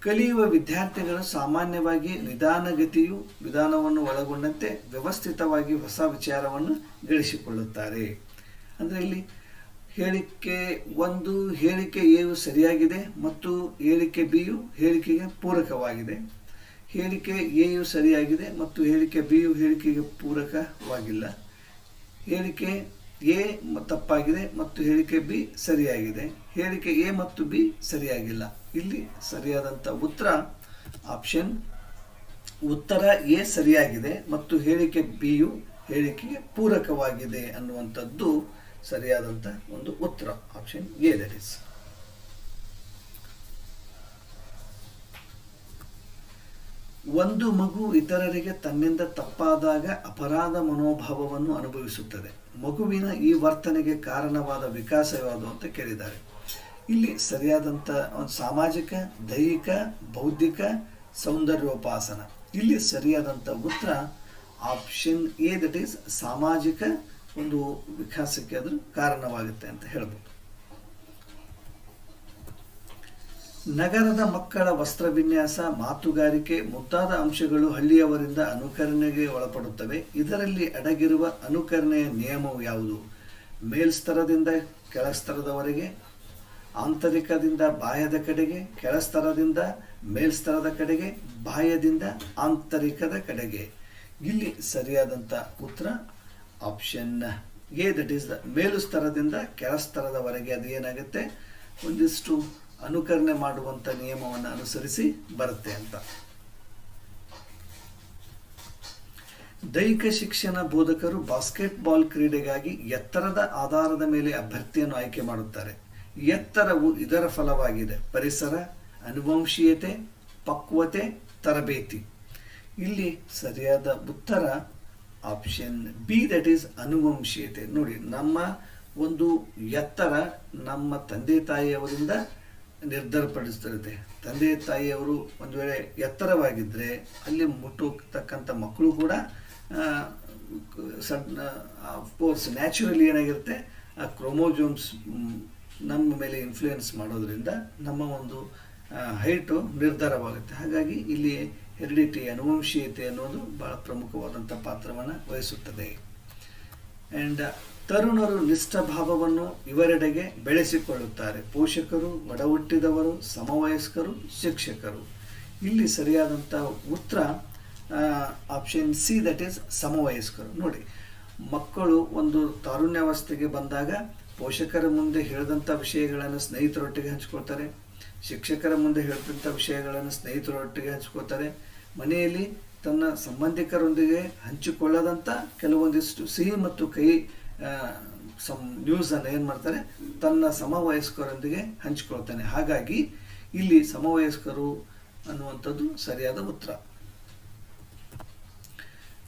ಕಲಿಯುವ ವಿದ್ಯಾರ್ಥಿಗಳು ಸಾಮಾನ್ಯವಾಗಿ ನಿಧಾನಗತಿಯು ವಿಧಾನವನ್ನು ಒಳಗೊಂಡಂತೆ ವ್ಯವಸ್ಥಿತವಾಗಿ ಹೊಸ ವಿಚಾರವನ್ನು ಗಳಿಸಿಕೊಳ್ಳುತ್ತಾರೆ. ಅಂದರೆ ಇಲ್ಲಿ ಹೇಳಿಕೆ ಒಂದು, ಹೇಳಿಕೆ ಎಯು ಸರಿಯಾಗಿದೆ ಮತ್ತು ಹೇಳಿಕೆ ಬಿಯು ಹೇಳಿಕೆಗೆ ಪೂರಕವಾಗಿದೆ. ಹೇಳಿಕೆ ಎಯು ಸರಿಯಾಗಿದೆ ಮತ್ತು ಹೇಳಿಕೆ ಬಿಯು ಹೇಳಿಕೆಗೆ ಪೂರಕವಾಗಿಲ್ಲ. ಹೇಳಿಕೆ ಎ ತಪ್ಪಾಗಿದೆ ಮತ್ತು ಹೇಳಿಕೆ ಬಿ ಸರಿಯಾಗಿದೆ. ಹೇಳಿಕೆ ಎ ಮತ್ತು ಬಿ ಸರಿಯಾಗಿಲ್ಲ. ಇಲ್ಲಿ ಸರಿಯಾದಂಥ ಉತ್ತರ ಆಪ್ಷನ್. ಉತ್ತರ ಎ ಸರಿಯಾಗಿದೆ ಮತ್ತು ಹೇಳಿಕೆ ಬಿಯು ಹೇಳಿಕೆಗೆ ಪೂರಕವಾಗಿದೆ ಅನ್ನುವಂಥದ್ದು ಸರಿಯಾದಂಥ ಒಂದು ಉತ್ತರ ಆಪ್ಷನ್ ಎ ದಟ್ ಇಸ್ ಒಂದು ಮಗು ಇತರರಿಗೆ ತನ್ನಿಂದ ತಪ್ಪಾದಾಗ ಅಪರಾಧ ಮನೋಭಾವವನ್ನು ಅನುಭವಿಸುತ್ತದೆ. ಮಗುವಿನ ಈ ವರ್ತನೆಗೆ ಕಾರಣವಾದ ವಿಕಾಸ ಯಾವುದು ಅಂತ ಕೇಳಿದ್ದಾರೆ. ಇಲ್ಲಿ ಸರಿಯಾದಂಥ ಒಂದು ಸಾಮಾಜಿಕ, ದೈಹಿಕ, ಬೌದ್ಧಿಕ ಸೌಂದರ್ಯೋಪಾಸನ. ಇಲ್ಲಿ ಸರಿಯಾದಂಥ ಉತ್ತರ ಆಪ್ಷನ್ ಎ ದಟ್ ಈಸ್ ಸಾಮಾಜಿಕ ಒಂದು ವಿಕಾಸಕ್ಕೆ ಅದು ಕಾರಣವಾಗುತ್ತೆ ಅಂತ ಹೇಳ್ಬೋದು. ನಗರದ ಮಕ್ಕಳ ವಸ್ತ್ರ ವಿನ್ಯಾಸ, ಮಾತುಗಾರಿಕೆ ಮುಂತಾದ ಅಂಶಗಳು ಹಳ್ಳಿಯವರಿಂದ ಅನುಕರಣೆಗೆ ಒಳಪಡುತ್ತವೆ. ಇದರಲ್ಲಿ ಅಡಗಿರುವ ಅನುಕರಣೆಯ ನಿಯಮವು ಯಾವುದು? ಮೇಲ್ಸ್ತರದಿಂದ ಕೆಳಸ್ತರದವರೆಗೆ, ಆಂತರಿಕದಿಂದ ಬಾಹ್ಯದ ಕಡೆಗೆ, ಕೆಳಸ್ತರದಿಂದ ಮೇಲ್ಸ್ತರದ ಕಡೆಗೆ ಬಾಹ್ಯದಿಂದ ಆಂತರಿಕದ ಕಡೆಗೆ. ಇಲ್ಲಿ ಸರಿಯಾದಂಥ ಉತ್ತರ option A, that is the ಮೇಲುಸ್ತರದಿಂದ ಕೆಳಸ್ತರದವರೆಗೆ ಕೆಳ ಅದು ಏನಾಗುತ್ತೆ? ಒಂದಿಷ್ಟು ಅನುಕರಣೆ ಮಾಡುವಂಥ ನಿಯಮವನ್ನು ಅನುಸರಿಸಿ ಬರುತ್ತೆ ಅಂತ. ದೈಹಿಕ ಶಿಕ್ಷಣ ಬೋಧಕರು ಬಾಸ್ಕೆಟ್ಬಾಲ್ ಕ್ರೀಡೆಗಾಗಿ ಎತ್ತರದ ಆಧಾರದ ಮೇಲೆ ಅಭ್ಯರ್ಥಿಯನ್ನು ಆಯ್ಕೆ ಮಾಡುತ್ತಾರೆ. ಎತ್ತರವು ಇದರ ಫಲವಾಗಿದೆ. ಪರಿಸರ, ಅನುವಂಶೀಯತೆ, ಪಕ್ವತೆ, ತರಬೇತಿ. ಇಲ್ಲಿ ಸರಿಯಾದ ಉತ್ತರ ಆಪ್ಷನ್ ಬಿ ದಟ್ ಈಸ್ ಅನುವಂಶೀಯತೆ. ನೋಡಿ, ನಮ್ಮ ಒಂದು ಎತ್ತರ ನಮ್ಮ ತಂದೆ ತಾಯಿಯವರಿಂದ ನಿರ್ಧಾರಪಡಿಸ್ತಿರುತ್ತೆ. ತಂದೆ, ತಾಯಿಯವರು ಒಂದು ವೇಳೆ ಎತ್ತರವಾಗಿದ್ದರೆ ಅಲ್ಲಿ ಮುಟ್ಟತಕ್ಕಂಥ ಮಕ್ಕಳು ಕೂಡ ಸಣ್ಣ ಅಫ್ಕೋರ್ಸ್ ನ್ಯಾಚುರಲಿ ಏನಾಗಿರುತ್ತೆ, ಆ ಕ್ರೋಮೋಜೋಮ್ಸ್ ನಮ್ಮ ಮೇಲೆ ಇನ್ಫ್ಲೂಯೆನ್ಸ್ ಮಾಡೋದ್ರಿಂದ ನಮ್ಮ ಒಂದು ಹೈಟು ನಿರ್ಧಾರವಾಗುತ್ತೆ. ಹಾಗಾಗಿ ಇಲ್ಲಿ ಹೆರಿಡಿಟಿ ಅನುವಂಶೀಯತೆ ಅನ್ನೋದು ಭಾಳ ಪ್ರಮುಖವಾದಂಥ ಪಾತ್ರವನ್ನು ವಹಿಸುತ್ತದೆ. ಆ್ಯಂಡ್ ತರುಣರು ನಿಷ್ಠಭಾವವನ್ನು ಇವರೆಡೆಗೆ ಬೆಳೆಸಿಕೊಳ್ಳುತ್ತಾರೆ. ಪೋಷಕರು ಒಡಹುಟ್ಟಿದವರು ಸಮವಯಸ್ಕರು, ಶಿಕ್ಷಕರು. ಇಲ್ಲಿ ಸರಿಯಾದಂಥ ಉತ್ತರ ಆಪ್ಷನ್ ಸಿ ದಟ್ ಈಸ್ ಸಮವಯಸ್ಕರು. ನೋಡಿ, ಮಕ್ಕಳು ಒಂದು ತಾರುಣ್ಯಾವಸ್ಥೆಗೆ ಬಂದಾಗ ಪೋಷಕರ ಮುಂದೆ ಹೇಳಿದಂಥ ವಿಷಯಗಳನ್ನು ಸ್ನೇಹಿತರೊಟ್ಟಿಗೆ ಹಂಚ್ಕೊಳ್ತಾರೆ. ಶಿಕ್ಷಕರ ಮುಂದೆ ಹೇಳಿದಂಥ ವಿಷಯಗಳನ್ನು ಸ್ನೇಹಿತರೊಟ್ಟಿಗೆ ಹಂಚ್ಕೋತಾರೆ ಮನೆಯಲ್ಲಿ ತನ್ನ ಸಂಬಂಧಿಕರೊಂದಿಗೆ ಹಂಚಿಕೊಳ್ಳದಂಥ ಕೆಲವೊಂದಿಷ್ಟು ಸಿಹಿ ಮತ್ತು ಕೈ ಸಮ್ ನ್ಯೂಸನ್ನು ಏನು ಮಾಡ್ತಾರೆ? ತನ್ನ ಸಮವಯಸ್ಕರೊಂದಿಗೆ ಹಂಚಿಕೊಳ್ತಾನೆ. ಹಾಗಾಗಿ ಇಲ್ಲಿ ಸಮವಯಸ್ಕರು ಅನ್ನುವಂಥದ್ದು ಸರಿಯಾದ ಉತ್ತರ.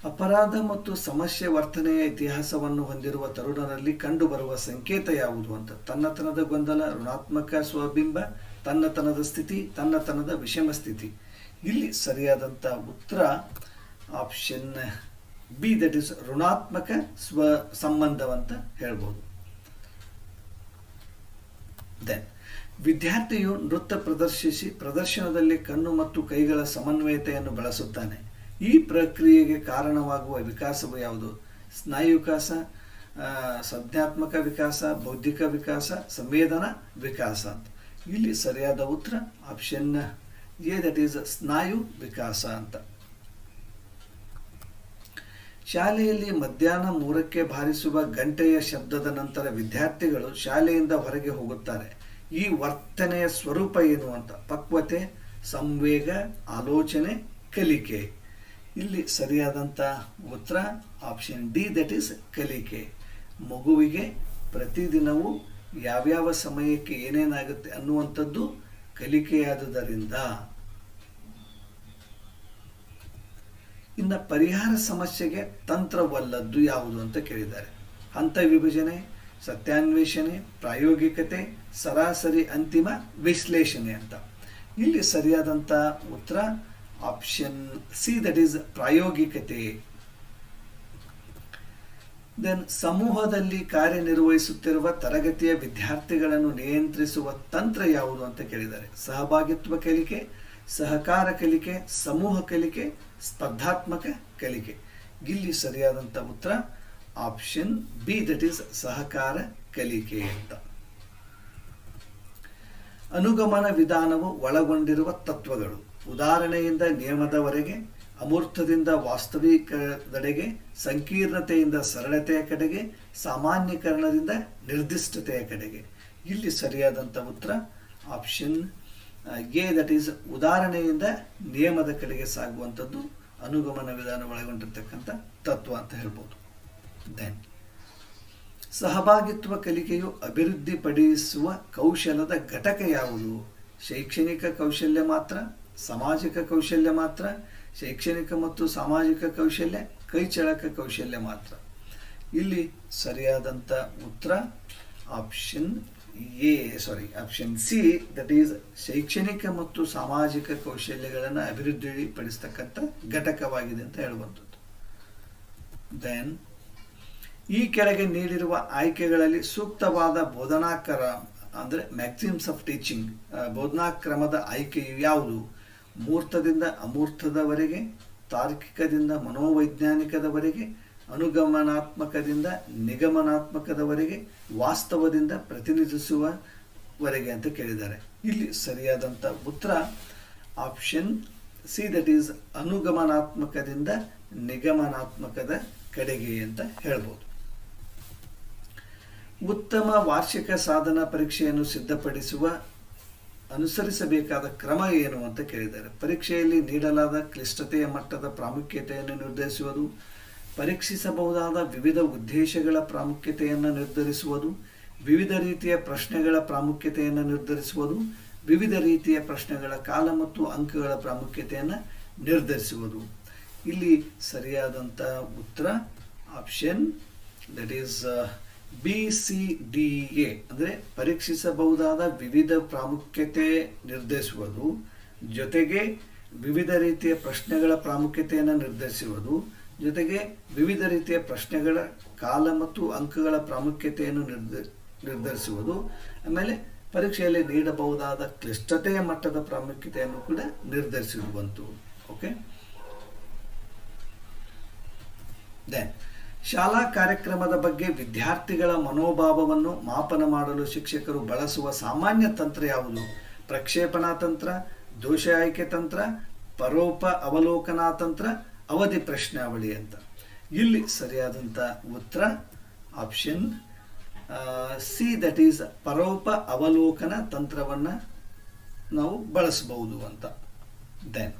ಅಪರಾಧ ಮತ್ತು ಸಮಸ್ಯೆ ವರ್ತನೆಯ ಇತಿಹಾಸವನ್ನು ಹೊಂದಿರುವ ತರುಣರಲ್ಲಿ ಕಂಡುಬರುವ ಸಂಕೇತ ಯಾವುದು ಅಂತ. ತನ್ನತನದ ಗೊಂದಲ, ಋಣಾತ್ಮಕ ಸ್ವಬಿಂಬ ತನ್ನತನದ ಸ್ಥಿತಿ, ತನ್ನತನದ ವಿಷಮ ಸ್ಥಿತಿ. ಇಲ್ಲಿ ಸರಿಯಾದಂಥ ಉತ್ತರ ಆಪ್ಷನ್ ಬಿ ದಟ್ ಇಸ್ ಋಣಾತ್ಮಕ ಸ್ವ ಸಂಬಂಧವಂತ ಹೇಳ್ಬೋದು. ದೆನ್ ವಿದ್ಯಾರ್ಥಿಯು ನೃತ್ಯ ಪ್ರದರ್ಶಿಸಿ ಪ್ರದರ್ಶನದಲ್ಲಿ ಕಣ್ಣು ಮತ್ತು ಕೈಗಳ ಸಮನ್ವಯತೆಯನ್ನು ಬಳಸುತ್ತಾನೆ. ಈ ಪ್ರಕ್ರಿಯೆಗೆ ಕಾರಣವಾಗುವ ವಿಕಾಸವು ಯಾವುದು? ಸ್ನಾಯು ವಿಕಾಸ ಸಂಜ್ಞಾತ್ಮಕ ವಿಕಾಸ, ಬೌದ್ಧಿಕ ವಿಕಾಸ, ಸಂವೇದನಾ ವಿಕಾಸ ಅಂತ. ಇಲ್ಲಿ ಸರಿಯಾದ ಉತ್ತರ ಆಪ್ಷನ್ ಎ ದಟ್ ಈಸ್ ಸ್ನಾಯು ವಿಕಾಸ ಅಂತ. ಶಾಲೆಯಲ್ಲಿ ಮಧ್ಯಾಹ್ನ ಮೂರಕ್ಕೆ ಬಾರಿಸುವ ಗಂಟೆಯ ಶಬ್ದದ ನಂತರ ವಿದ್ಯಾರ್ಥಿಗಳು ಶಾಲೆಯಿಂದ ಹೊರಗೆ ಹೋಗುತ್ತಾರೆ. ಈ ವರ್ತನೆಯ ಸ್ವರೂಪ ಏನು ಅಂತ? ಪಕ್ವತೆ, ಸಂವೇಗ, ಆಲೋಚನೆ, ಕಲಿಕೆ. ಇಲ್ಲಿ ಸರಿಯಾದಂಥ ಉತ್ತರ ಆಪ್ಷನ್ ಡಿ ದಟ್ ಈಸ್ ಕಲಿಕೆ. ಮಗುವಿಗೆ ಪ್ರತಿದಿನವೂ ಯಾವ್ಯಾವ ಸಮಯಕ್ಕೆ ಏನೇನಾಗುತ್ತೆ ಅನ್ನುವಂಥದ್ದು ಕಲಿಕೆಯಾದುದರಿಂದ. ಇನ್ನು ಪರಿಹಾರ ಸಮಸ್ಯೆಗೆ ತಂತ್ರವಲ್ಲದ್ದು ಯಾವುದು ಅಂತ ಕೇಳಿದ್ದಾರೆ. ಹಂತ ವಿಭಜನೆ, ಸತ್ಯಾನ್ವೇಷಣೆ, ಪ್ರಾಯೋಗಿಕತೆ, ಸರಾಸರಿ ಅಂತಿಮ ವಿಶ್ಲೇಷಣೆ ಅಂತ. ಇಲ್ಲಿ ಸರಿಯಾದಂಥ ಉತ್ತರ ಆಪ್ಷನ್ ಸಿ ದಟ್ ಈಸ್ ಪ್ರಾಯೋಗಿಕತೆ. ದೆನ್ ಸಮೂಹದಲ್ಲಿ ಕಾರ್ಯನಿರ್ವಹಿಸುತ್ತಿರುವ ತರಗತಿಯ ವಿದ್ಯಾರ್ಥಿಗಳನ್ನು ನಿಯಂತ್ರಿಸುವ ತಂತ್ರ ಯಾವುದು ಅಂತ ಕೇಳಿದ್ದಾರೆ. ಸಹಭಾಗಿತ್ವ ಕಲಿಕೆ, ಸಹಕಾರ ಕಲಿಕೆ, ಸಮೂಹ ಕಲಿಕೆ ಸ್ಪರ್ಧಾತ್ಮಕ ಕಲಿಕೆ. ಇಲ್ಲಿ ಸರಿಯಾದಂಥ ಉತ್ತರ ಆಪ್ಷನ್ ಬಿ ದಟ್ ಈಸ್ ಸಹಕಾರ ಕಲಿಕೆ ಅಂತ. ಅನುಗಮನ ವಿಧಾನವು ಒಳಗೊಂಡಿರುವ ತತ್ವಗಳು. ಉದಾಹರಣೆಯಿಂದ ನಿಯಮದವರೆಗೆ, ಅಮೂರ್ತದಿಂದ ವಾಸ್ತವಿಕದೆಡೆಗೆ ಸಂಕೀರ್ಣತೆಯಿಂದ ಸರಳತೆಯ ಕಡೆಗೆ, ಸಾಮಾನ್ಯೀಕರಣದಿಂದ ನಿರ್ದಿಷ್ಟತೆಯ ಕಡೆಗೆ. ಇಲ್ಲಿ ಸರಿಯಾದಂಥ ಉತ್ತರ ಆಪ್ಷನ್ ಎ ದಟ್ ಈಸ್ ಉದಾಹರಣೆಯಿಂದ ನಿಯಮದ ಕಡೆಗೆ ಸಾಗುವಂಥದ್ದು ಅನುಗಮನ ವಿಧಾನ ಒಳಗೊಂಡಿರ್ತಕ್ಕಂಥ ತತ್ವ ಅಂತ ಹೇಳ್ಬೋದು. ದೆನ್ ಸಹಭಾಗಿತ್ವ ಕಲಿಕೆಯು ಅಭಿವೃದ್ಧಿಪಡಿಸುವ ಕೌಶಲದ ಘಟಕ ಯಾವುದು? ಶೈಕ್ಷಣಿಕ ಕೌಶಲ್ಯ ಮಾತ್ರ, ಸಾಮಾಜಿಕ ಕೌಶಲ್ಯ ಮಾತ್ರ, ಶೈಕ್ಷಣಿಕ ಮತ್ತು ಸಾಮಾಜಿಕ ಕೌಶಲ್ಯ, ಕೈಚಳಕ ಕೌಶಲ್ಯ ಮಾತ್ರ. ಇಲ್ಲಿ ಸರಿಯಾದಂಥ ಉತ್ತರ option A sorry option C that is ಶೈಕ್ಷಣಿಕ ಮತ್ತು ಸಾಮಾಜಿಕ ಕೌಶಲ್ಯಗಳನ್ನು ಅಭಿವೃದ್ಧಿಪಡಿಸ್ತಕ್ಕಂಥ ಘಟಕವಾಗಿದೆ ಅಂತ ಹೇಳುವಂಥದ್ದು. ದೆನ್ ಈ ಕೆಳಗೆ ನೀಡಿರುವ ಆಯ್ಕೆಗಳಲ್ಲಿ ಸೂಕ್ತವಾದ ಬೋಧನಾಕರ, ಅಂದರೆ ಮ್ಯಾಕ್ಸಿಮ್ಸ್ ಆಫ್ ಟೀಚಿಂಗ್ ಬೋಧನಾಕ್ರಮದ ಆಯ್ಕೆಯು ಯಾವುದು? ಮೂರ್ತದಿಂದ ಅಮೂರ್ತದವರೆಗೆ, ತಾರ್ಕಿಕದಿಂದ ಮನೋವೈಜ್ಞಾನಿಕದವರೆಗೆ ಅನುಗಮನಾತ್ಮಕದಿಂದ, ನಿಗಮನಾತ್ಮಕದವರೆಗೆ, ವಾಸ್ತವದಿಂದ ಪ್ರತಿನಿಧಿಸುವವರೆಗೆ ಅಂತ ಕೇಳಿದ್ದಾರೆ. ಇಲ್ಲಿ ಸರಿಯಾದಂಥ ಉತ್ತರ ಆಪ್ಷನ್ ಸಿ ದಟ್ ಈಸ್ ಅನುಗಮನಾತ್ಮಕದಿಂದ ನಿಗಮನಾತ್ಮಕದ ಕಡೆಗೆ ಅಂತ ಹೇಳ್ಬೋದು. ಉತ್ತಮ ವಾರ್ಷಿಕ ಸಾಧನ ಪರೀಕ್ಷೆಯನ್ನು ಸಿದ್ಧಪಡಿಸುವ, ಅನುಸರಿಸಬೇಕಾದ ಕ್ರಮ ಏನು ಅಂತ ಕೇಳಿದ್ದಾರೆ. ಪರೀಕ್ಷೆಯಲ್ಲಿ ನೀಡಲಾದ ಕ್ಲಿಷ್ಟತೆಯ ಮಟ್ಟದ ಪ್ರಾಮುಖ್ಯತೆಯನ್ನು ನಿರ್ಧರಿಸುವುದು ಪರೀಕ್ಷಿಸಬಹುದಾದ ವಿವಿಧ ಉದ್ದೇಶಗಳ ಪ್ರಾಮುಖ್ಯತೆಯನ್ನು ನಿರ್ಧರಿಸುವುದು, ವಿವಿಧ ರೀತಿಯ ಪ್ರಶ್ನೆಗಳ ಪ್ರಾಮುಖ್ಯತೆಯನ್ನು ನಿರ್ಧರಿಸುವುದು, ವಿವಿಧ ರೀತಿಯ ಪ್ರಶ್ನೆಗಳ ಕಾಲ ಮತ್ತು ಅಂಕಗಳ ಪ್ರಾಮುಖ್ಯತೆಯನ್ನು ನಿರ್ಧರಿಸುವುದು. ಇಲ್ಲಿ ಸರಿಯಾದಂಥ ಉತ್ತರ option that is B C D A ಅಂದರೆ ಪರೀಕ್ಷಿಸಬಹುದಾದ ವಿವಿಧ ಪ್ರಾಮುಖ್ಯತೆ ನಿರ್ಧರಿಸುವುದು, ಜೊತೆಗೆ ವಿವಿಧ ರೀತಿಯ ಪ್ರಶ್ನೆಗಳ ಪ್ರಾಮುಖ್ಯತೆಯನ್ನು ನಿರ್ಧರಿಸುವುದು ಜೊತೆಗೆ ವಿವಿಧ ರೀತಿಯ ಪ್ರಶ್ನೆಗಳ ಕಾಲ ಮತ್ತು ಅಂಕಗಳ ಪ್ರಾಮುಖ್ಯತೆಯನ್ನು ನಿರ್ಧ ನಿರ್ಧರಿಸುವುದು, ಆಮೇಲೆ ಪರೀಕ್ಷೆಯಲ್ಲಿ ನೀಡಬಹುದಾದ ಕ್ಲಿಷ್ಟತೆಯ ಮಟ್ಟದ ಪ್ರಾಮುಖ್ಯತೆಯನ್ನು ಕೂಡ ನಿರ್ಧರಿಸುವಂತು ಓಕೆ ದೆನ್ ಶಾಲಾ ಕಾರ್ಯಕ್ರಮದ ಬಗ್ಗೆ ವಿದ್ಯಾರ್ಥಿಗಳ ಮನೋಭಾವವನ್ನು ಮಾಪನ ಮಾಡಲು ಶಿಕ್ಷಕರು ಬಳಸುವ ಸಾಮಾನ್ಯ ತಂತ್ರ ಯಾವುದು? ಪ್ರಕ್ಷೇಪಣಾ ತಂತ್ರ, ದೋಷ ಆಯ್ಕೆ ತಂತ್ರ, ಪರೋಪ ಅವಲೋಕನಾ ತಂತ್ರ ಅವಧಿ ಪ್ರಶ್ನಾವಳಿ ಅಂತ. ಇಲ್ಲಿ ಸರಿಯಾದಂಥ ಉತ್ತರ ಆಪ್ಷನ್ ಸಿ ದಟ್ ಈಸ್ ಪರೋಪ ಅವಲೋಕನ ತಂತ್ರವನ್ನು ನಾವು ಬಳಸಬಹುದು ಅಂತ. ದೆನ್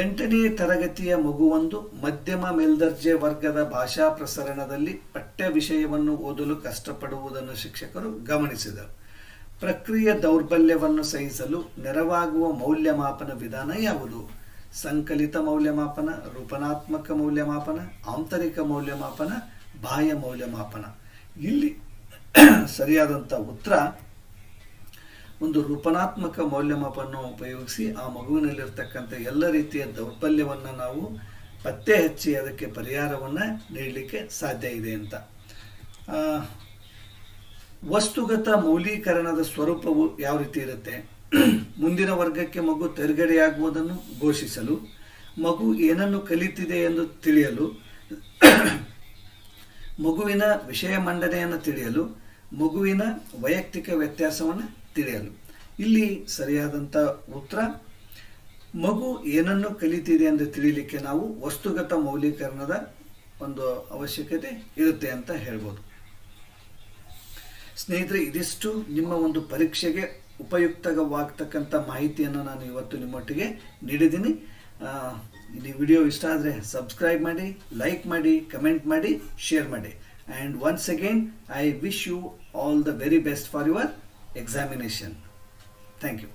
ಎಂಟನೇ ತರಗತಿಯ ಮಗುವೊಂದು ಮಧ್ಯಮ ಮೇಲ್ದರ್ಜೆ ವರ್ಗದ ಭಾಷಾ ಪ್ರಸರಣದಲ್ಲಿ ಪಠ್ಯ ವಿಷಯವನ್ನು ಓದಲು ಕಷ್ಟಪಡುವುದನ್ನು ಶಿಕ್ಷಕರು ಗಮನಿಸಿದರು. ಪ್ರಕ್ರಿಯೆ ದೌರ್ಬಲ್ಯವನ್ನು ಸಹಿಸಲು ನೆರವಾಗುವ ಮೌಲ್ಯಮಾಪನ ವಿಧಾನ ಯಾವುದು? ಸಂಕಲಿತ ಮೌಲ್ಯಮಾಪನ, ರೂಪನಾತ್ಮಕ ಮೌಲ್ಯಮಾಪನ, ಆಂತರಿಕ ಮೌಲ್ಯಮಾಪನ, ಬಾಹ್ಯ ಮೌಲ್ಯಮಾಪನ. ಇಲ್ಲಿ ಸರಿಯಾದಂಥ ಉತ್ತರ, ಒಂದು ರೂಪನಾತ್ಮಕ ಮೌಲ್ಯಮಾಪನ ಉಪಯೋಗಿಸಿ ಆ ಮಗುವಿನಲ್ಲಿರ್ತಕ್ಕಂಥ ಎಲ್ಲ ರೀತಿಯ ದೌರ್ಬಲ್ಯವನ್ನು ನಾವು ಪತ್ತೆ ಹಚ್ಚಿ ಅದಕ್ಕೆ ಪರಿಹಾರವನ್ನು ನೀಡಲಿಕ್ಕೆ ಸಾಧ್ಯ ಇದೆ ಅಂತ. ವಸ್ತುಗತ ಮೌಲ್ಯೀಕರಣದ ಸ್ವರೂಪವು ಯಾವ ರೀತಿ ಇರುತ್ತೆ? ಮುಂದಿನ ವರ್ಗಕ್ಕೆ ಮಗು ತೆರಗಡೆಯಾಗುವುದನ್ನು ಘೋಷಿಸಲು, ಮಗು ಏನನ್ನು ಕಲಿತಿದೆ ಎಂದು ತಿಳಿಯಲು, ಮಗುವಿನ ವಿಷಯ ಮಂಡನೆಯನ್ನು ತಿಳಿಯಲು, ಮಗುವಿನ ವೈಯಕ್ತಿಕ ವ್ಯತ್ಯಾಸವನ್ನು ತಿಳಿಯಲು. ಇಲ್ಲಿ ಸರಿಯಾದಂಥ ಉತ್ತರ, ಮಗು ಏನನ್ನು ಕಲಿತಿದೆ ಎಂದು ತಿಳಿಯಲಿಕ್ಕೆ ನಾವು ವಸ್ತುಗತ ಮೌಲ್ಯೀಕರಣದ ಒಂದು ಅವಶ್ಯಕತೆ ಇರುತ್ತೆ ಅಂತ ಹೇಳ್ಬೋದು. ಸ್ನೇಹಿತರೆ, ಇದಿಷ್ಟು ನಿಮ್ಮ ಒಂದು ಪರೀಕ್ಷೆಗೆ ಉಪಯುಕ್ತವಾಗ್ತಕ್ಕಂಥ ಮಾಹಿತಿಯನ್ನು ನಾನು ಇವತ್ತು ನಿಮ್ಮೊಟ್ಟಿಗೆ ನೀಡಿದ್ದೀನಿ. ಇಲ್ಲಿ ವಿಡಿಯೋ ಇಷ್ಟ ಆದರೆ ಸಬ್ಸ್ಕ್ರೈಬ್ ಮಾಡಿ, ಲೈಕ್ ಮಾಡಿ, ಕಮೆಂಟ್ ಮಾಡಿ, ಶೇರ್ ಮಾಡಿ. And once again I wish you all the very best for your examination thank you